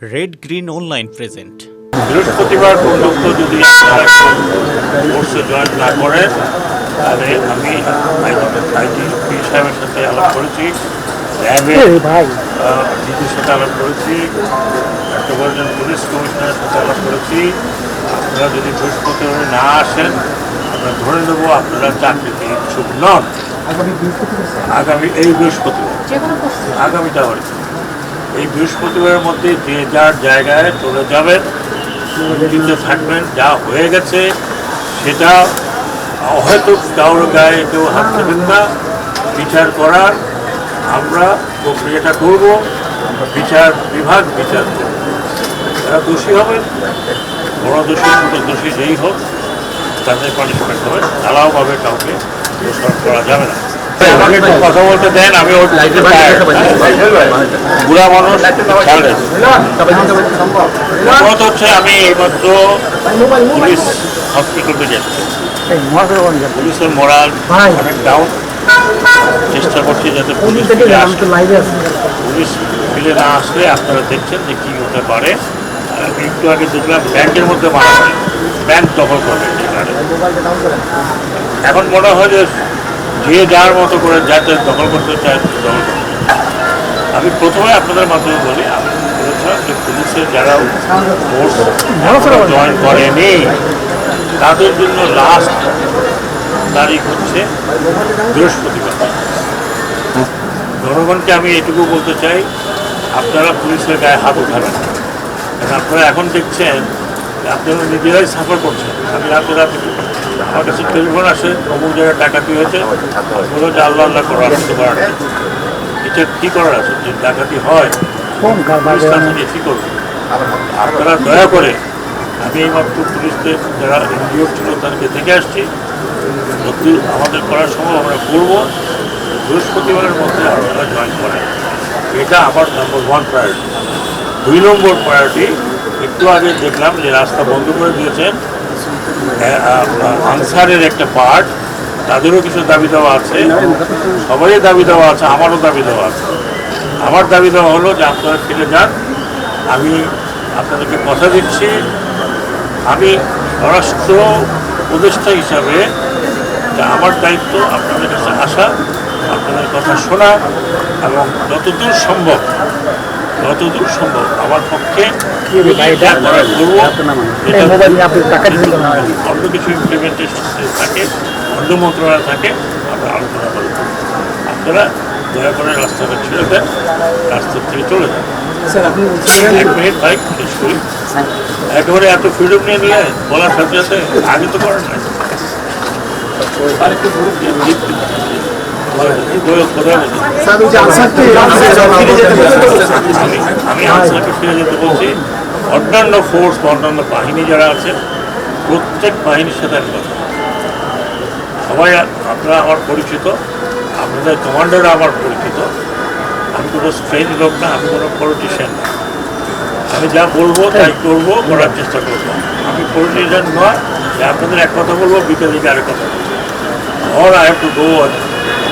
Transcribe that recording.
Red green online present বৃহস্পতিবার পর্যন্ত যদি কোর্সে জয়েন না করেন তাহলে আমি আইটি সাহেবের সাথে আলাপ করেছি র্যাবের ডিজির সাথে আলাপ করেছি মেট্রোপলিটন পুলিশ কমিশনারের সাথে আলাপ করেছি। আপনারা যদি বৃহস্পতিবার না আসেন আমরা ধরে নেব আপনারা চাকরিতে ইচ্ছুক নন। আগামী এই বৃহস্পতিবার আগামীটা হয়েছে এই বৃহস্পতিবারের মধ্যে যে যার জায়গায় চলে যাবেন দিতে থাকবেন, যা হয়ে গেছে, সেটা হয়তো কারোর গায়ে কেউ হাত দেবেন না। বিচার করার আমরা প্রক্রিয়াটা করব বিচার বিভাগ বিচার করব। যারা দোষী হবে বড় দোষী, ছোট দোষী যেই হোক, তাদের পানিশমেন্ট হবে। ঢালাওভাবে কাউকে দোষারোপ করা যাবে না। কথা বলতে দেন আমি ওর বুড়া মানুষ প্রথমত হচ্ছে আমি এইমাত্র পুলিশ হসপিটালে যাচ্ছি। পুলিশের মোরাল অনেক ডাউন চেষ্টা করছি যাতে পুলিশ পুলিশ ফিরে না আসলে আপনারা দেখছেন যে কী হতে পারে। একটু আগে দেখলাম ব্যাংকের মধ্যে মারা হয় ব্যাংক দখল করবে এখন মনে হয় যে যে যার মতো করে যাতে দখল করতে চায় দখল করতে আমি প্রথমে আপনাদের মাধ্যমে বলি, আমি বলেছিলাম যে পুলিশের যারা ফোর্স জয়েন করেনি, তাদের জন্য লাস্ট তারিখ হচ্ছে বৃহস্পতিবার জনগণকে আমি এটুকু বলতে চাই, আপনারা পুলিশের গায়ে হাত উঠাবেন। আপনারা এখন দেখছেন আপনারা নিজেরাই সাফার করছেন। আমি রাতে রাতে আমার কাছে টেলিফোন আসে অমুক জায়গায় ডাকাতি হয়েছে বলো যে আল্লাহ আল্লাহ করো আর কিছু করার নেই। এটা কী করার আছে? যে ডাকাতি হয় কী করবে? আপনারা দয়া করে আমি এইমাত্র পুলিশদের যারা এনজিও ছিল তাদেরকে দেখে আসছি। যদি আমাদের করার সময় আমরা করব। বৃহস্পতিবারের মধ্যে আপনারা জয়েন করেন। এটা আমার নম্বর ওয়ান প্রায়োরিটি দুই নম্বর প্রায়োরিটি একটু আগে দেখলাম যে রাস্তা বন্ধ করে আহ, আপনার আনসারের একটা পার্ট তাদেরও কিছু দাবি দেওয়া আছে। সবারই দাবি দেওয়া আছে আমারও দাবি দেওয়া আছে। আমার দাবি দেওয়া হলো যে আপনারা ফিরে যান। আমি আপনাদেরকে কথা দিচ্ছি। আমি স্বরাষ্ট্র উপদেষ্টা হিসাবে আমার দায়িত্ব আপনাদের কাছে আসা আপনাদের কথা শোনা এবং যতদূর সম্ভব যতদূর সম্ভব আমার পক্ষে অন্য কিছু ইমপ্লিমেন্টেশন থাকে অন্য মন্ত্রণালয় থাকে আমরা আলোচনা করব। আপনারা দয়া করে রাস্তাটা ছেড়ে দেন রাস্তা থেকে চলে যান এক মিনিট ভাই শেষ করি। একেবারে এত ফ্রিডম নিয়ে নিয়ে বলার সাথে সাথে আগে তো করেন না বলছি? আমি আনসারকে ফিরে যেতে বলছি। অন্যান্য ফোর্স বা অন্যান্য বাহিনী যারা আছে প্রত্যেক বাহিনীর সাথে আমি কথা সবাই আপনারা আমার পরিচিত আপনাদের কমান্ডাররা আমার পরিচিত। আমি কোনো স্ট্রেঞ্জ লোক না আমি কোনো পলিটিশিয়ান না। আমি যা বলব তাই করব করার চেষ্টা করব। আমি পলিটিশিয়ান নয় যে আপনাদের এক কথা বলব বিকেল দিকে আরেক কথা বলব। Or I have to go